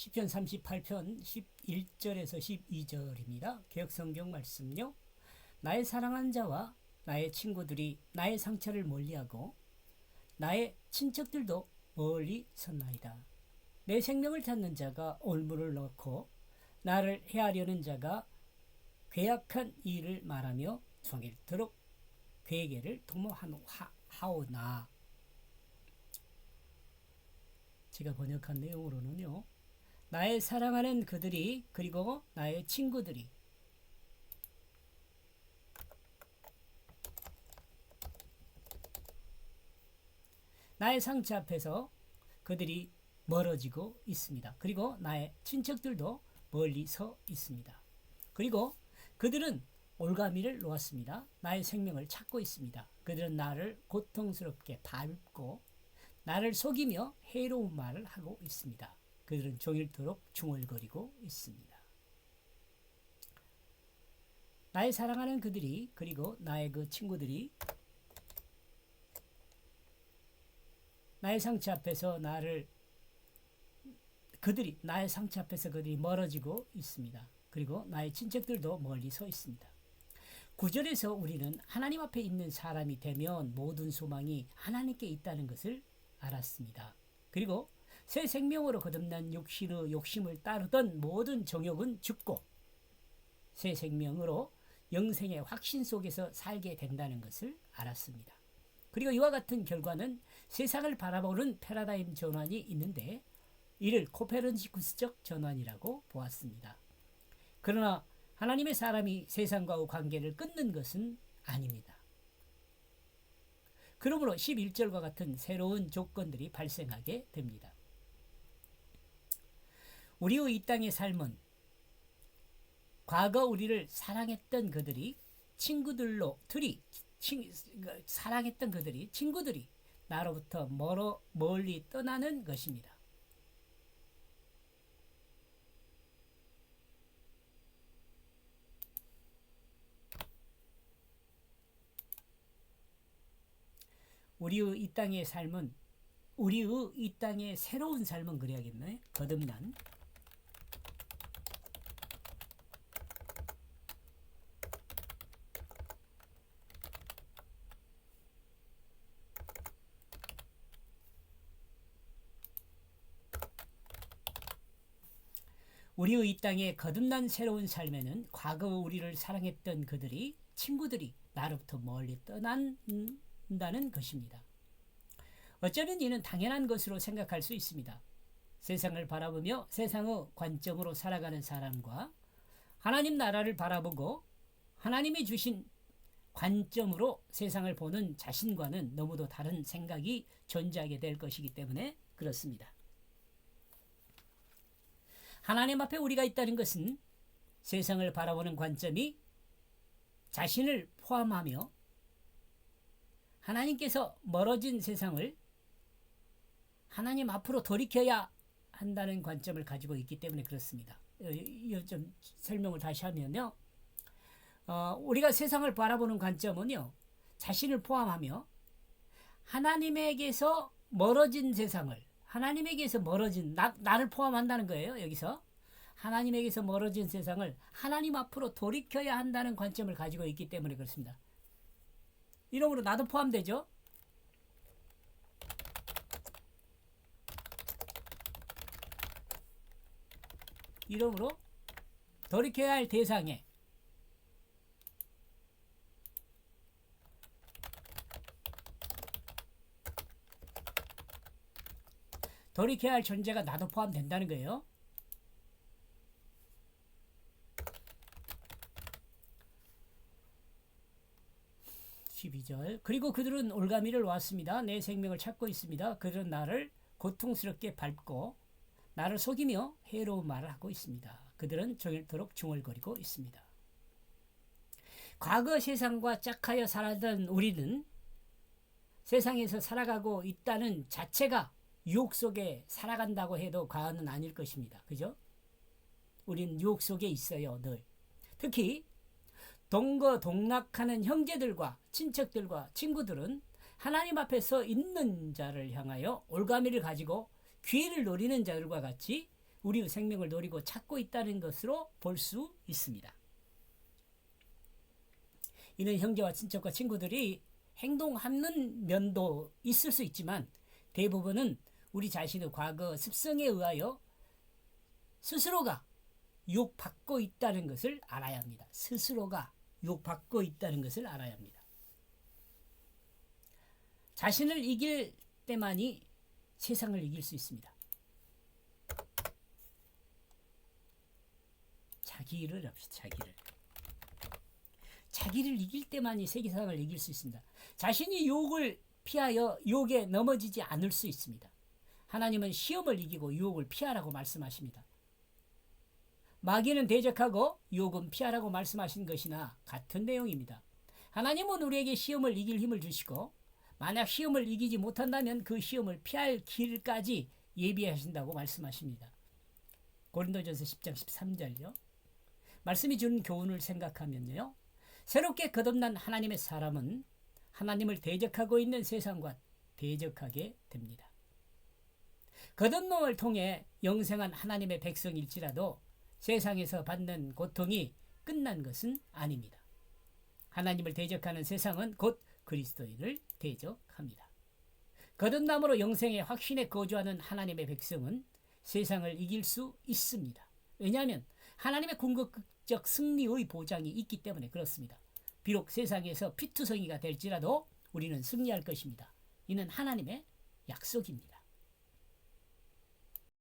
시편 38편 11절에서 12절입니다. 개혁 성경 말씀요. 나의 사랑하는 자와 나의 친구들이 나의 상처를 멀리하고 나의 친척들도 멀리 섰나이다. 내 생명을 찾는 자가 올무를 넣고 나를 해하려는 자가 괴악한 일을 말하며 종일토록 괴계를 도모하오나 제가 번역한 내용으로는요. 나의 사랑하는 그들이 그리고 나의 친구들이 나의 상처 앞에서 그들이 멀어지고 있습니다. 그리고 나의 친척들도 멀리 서 있습니다. 그리고 그들은 올가미를 놓았습니다. 나의 생명을 찾고 있습니다. 그들은 나를 고통스럽게 밟고 나를 속이며 해로운 말을 하고 있습니다. 그들은 종일토록 중얼거리고 있습니다. 나의 사랑하는 그들이 그리고 나의 그 친구들이 나의 상처 앞에서 나를 그들이 나의 상처 앞에서 그들이 멀어지고 있습니다. 그리고 나의 친척들도 멀리 서 있습니다. 구절에서 우리는 하나님 앞에 있는 사람이 되면 모든 소망이 하나님께 있다는 것을 알았습니다. 그리고 새 생명으로 거듭난 육신의 욕심을 따르던 모든 정욕은 죽고 새 생명으로 영생의 확신 속에서 살게 된다는 것을 알았습니다. 그리고 이와 같은 결과는 세상을 바라보는 패러다임 전환이 있는데 이를 코페르니쿠스적 전환이라고 보았습니다. 그러나 하나님의 사람이 세상과의 관계를 끊는 것은 아닙니다. 그러므로 11절과 같은 새로운 조건들이 발생하게 됩니다. 우리의 이 땅의 삶은 과거 우리를 사랑했던 그들이 친구들로 둘이 친, 사랑했던 그들이 친구들이 나로부터 멀어 멀리 떠나는 것입니다. 우리의 이 땅의 삶은 우리의 이 땅의 새로운 삶은 그래야겠네. 거듭난 우리의 이 땅에 거듭난 새로운 삶에는 과거 우리를 사랑했던 그들이 친구들이 나로부터 멀리 떠난다는 것입니다. 어쩌면 이는 당연한 것으로 생각할 수 있습니다. 세상을 바라보며 세상의 관점으로 살아가는 사람과 하나님 나라를 바라보고 하나님이 주신 관점으로 세상을 보는 자신과는 너무도 다른 생각이 존재하게 될 것이기 때문에 그렇습니다. 하나님 앞에 우리가 있다는 것은 세상을 바라보는 관점이 자신을 포함하며 하나님께서 멀어진 세상을 하나님 앞으로 돌이켜야 한다는 관점을 가지고 있기 때문에 그렇습니다. 좀 설명을 다시 하면요. 어, 우리가 세상을 바라보는 관점은요. 자신을 포함하며 하나님에게서 멀어진 세상을 하나님에게서 멀어진 나, 나를 포함한다는 거예요. 여기서 하나님에게서 멀어진 세상을 하나님 앞으로 돌이켜야 한다는 관점을 가지고 있기 때문에 그렇습니다. 이러므로 나도 포함되죠. 이러므로 돌이켜야 할 대상에 돌이켜야 할 존재가 나도 포함된다는 거예요. (12절) 그리고 그들은 올가미를 왔습니다. 내 생명을 찾고 있습니다. 그들은 나를 고통스럽게 밟고 나를 속이며 해로운 말을 하고 있습니다. 그들은 종일토록 중얼거리고 있습니다. 과거 세상과 짝하여 살았던 우리는 세상에서 살아가고 있다는 자체가 유혹 속에 살아간다고 해도 과언은 아닐 것입니다. 그죠? 우린 유혹 속에 있어요, 늘. 특히 동거 동락하는 형제들과 친척들과 친구들은 하나님 앞에 서 있는 자를 향하여 올가미를 가지고 귀를 노리는 자들과 같이 우리의 생명을 노리고 찾고 있다는 것으로 볼 수 있습니다. 이는 형제와 친척과 친구들이 행동하는 면도 있을 수 있지만 대부분은 우리 자신의 과거 습성에 의하여 스스로가 유혹받고 있다는 것을 알아야 합니다. 스스로가 유혹받고 있다는 것을 알아야 합니다. 자신을 이길 때만이 세상을 이길 수 있습니다. 자기를 합시다. 자기를. 자기를 이길 때만이 세계상을 이길 수 있습니다. 자신이 유혹을 피하여 유혹에 넘어지지 않을 수 있습니다. 하나님은 시험을 이기고 유혹을 피하라고 말씀하십니다. 마귀는 대적하고 유혹은 피하라고 말씀하신 것이나 같은 내용입니다. 하나님은 우리에게 시험을 이길 힘을 주시고 만약 시험을 이기지 못한다면 그 시험을 피할 길까지 예비하신다고 말씀하십니다. 고린도전서 10장 13절요. 말씀이 주는 교훈을 생각하면요. 새롭게 거듭난 하나님의 사람은 하나님을 대적하고 있는 세상과 대적하게 됩니다. 거듭남을 통해 영생한 하나님의 백성일지라도 세상에서 받는 고통이 끝난 것은 아닙니다. 하나님을 대적하는 세상은 곧 그리스도인을 대적합니다. 거듭남으로 영생의 확신에 거주하는 하나님의 백성은 세상을 이길 수 있습니다. 왜냐하면 하나님의 궁극적 승리의 보장이 있기 때문에 그렇습니다. 비록 세상에서 피투성이가 될지라도 우리는 승리할 것입니다. 이는 하나님의 약속입니다.